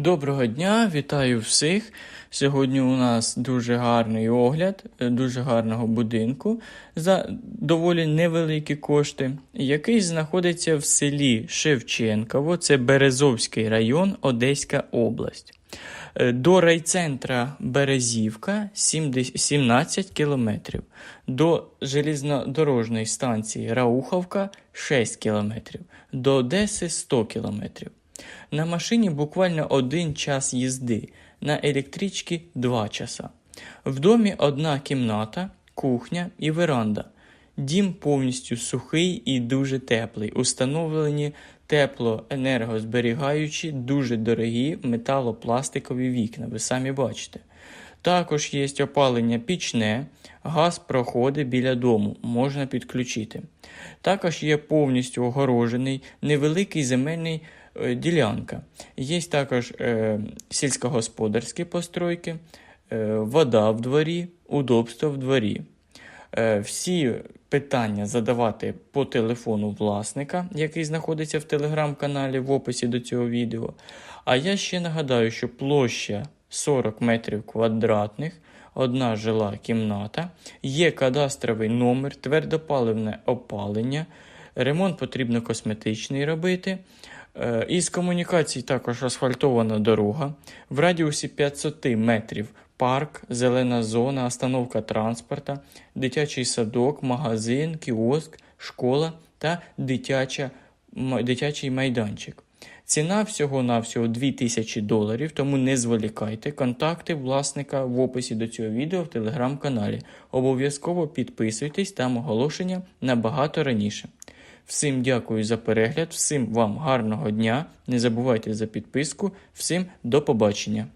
Доброго дня, вітаю всіх. Сьогодні у нас дуже гарний огляд е, дуже гарного будинку за доволі невеликі кошти, який знаходиться в селі Шевченково, це Березовський район, Одеська область. Е, До райцентра Березівка 17 кілометрів. До железнодорожної станції Рауховка 6 кілометрів. До Одеси 100 кілометрів. На машині буквально один час їзди, на електричці 2 часа. В домі одна кімната, кухня і веранда. Дім повністю сухий і дуже теплий. Установлені теплоенергозберігаючі, дуже дорогі металопластикові вікна, ви самі бачите. Також є опалення пічне, газ проходить біля дому, можна підключити. Також є повністю огорожений невеликий земельний ділянка. Є також е, сільськогосподарські постройки, е, вода в дворі, удобство в дворі. Е, всі питання задавати по телефону власника, який знаходиться в телеграм-каналі в описі до цього відео. А я ще нагадаю, що площа 40 метрів квадратних, одна жила кімната, є кадастровий номер, твердопаливне опалення, ремонт потрібно косметичний робити. Е, Із комунікацій також асфальтована дорога. В радіусі 500 метрів парк, зелена зона, остановка транспорта, дитячий садок, магазин, кіоск, школа та дитяча, дитячий майданчик. Ціна всього-навсього 2000 доларів, тому не зволікайте. Контакти власника в описі до цього відео в телеграм-каналі. Обов'язково підписуйтесь, там оголошення набагато раніше. Всім дякую за перегляд, всім вам гарного дня. Не забувайте за підписку. Всім до побачення.